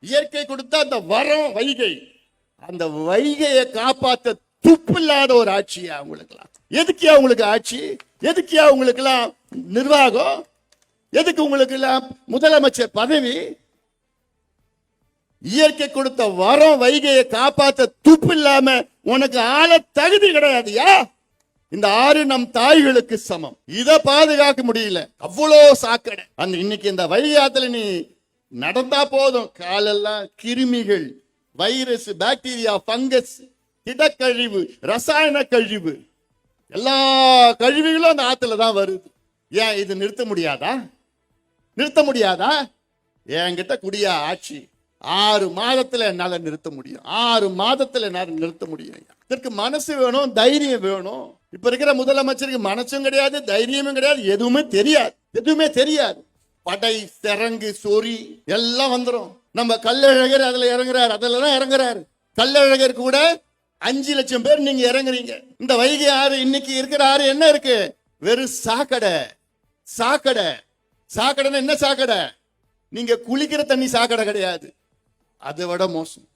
இயற்கை கொடுத்த அந்த வரம் வைகை. அந்த வைகையை காப்பாத்த துப்பில்லாத ஒரு ஆட்சியா அவங்களுக்குலாம் எதுக்கு அவங்களுக்கு ஆட்சி? எதுக்கே அவங்களுக்கு எல்லாம் நிர்வாகம்? எதுக்கு உங்களுக்கு எல்லாம் முதலமைச்சர் பதவி? இயற்கை கொடுத்த வரம் வைகையை காப்பாத்த துப்பு இல்லாம உனக்கு ஆள தகுதி கிடையாதுயா? இந்த ஆறு நம் தாய்களுக்கு சமம். இத பாதுகாக்க முடியல. அவ்வளோ சாக்கடை. அந்த இன்னைக்கு இந்த வைகை ஆத்துல நீ நடந்தா போதும். காலெல்லாம் கிருமிகள் வைரஸ் பாக்டீரியா ஃபங்கஸ் திடக்கழிவு ரசாயன கழிவு. எல்லா கழிவுகளும் அந்த ஆத்துல தான் வருது. ஏன் இது நிறுத்த முடியாதா? நிறுத்த முடியாதா? என்கிட்ட குடியா ஆட்சி. ஆறு மாதத்துல என்னால நிறுத்த முடியும். ஆறு மாதத்துல என்னால நிறுத்த முடியும் இதற்கு மனசு வேணும் தைரியம் வேணும். இப்ப இருக்கிற முதலமைச்சருக்கு மனசும் கிடையாது தைரியமும் கிடையாது எதுவுமே தெரியாது. எதுவுமே தெரியாது. படை சிறங்கு சொறி எல்லாம் வந்துடும் நம்ம கல்லழகர் அதுல இறங்குறாரு. அதுல தான் இறங்குறாரு. கல்லழகர் கூட அஞ்சு லட்சம் பேர் நீங்க இறங்குறீங்க. இந்த வைகை ஆறு இன்னைக்கு இருக்கிற ஆறு என்ன இருக்கு? வெறும் சாக்கடை. சாக்கடை. சாக்கடைன்னா என்ன சாக்கடை? நீங்க குளிக்கிற தண்ணி சாக்கடை கிடையாது. அதை விட மோசம்.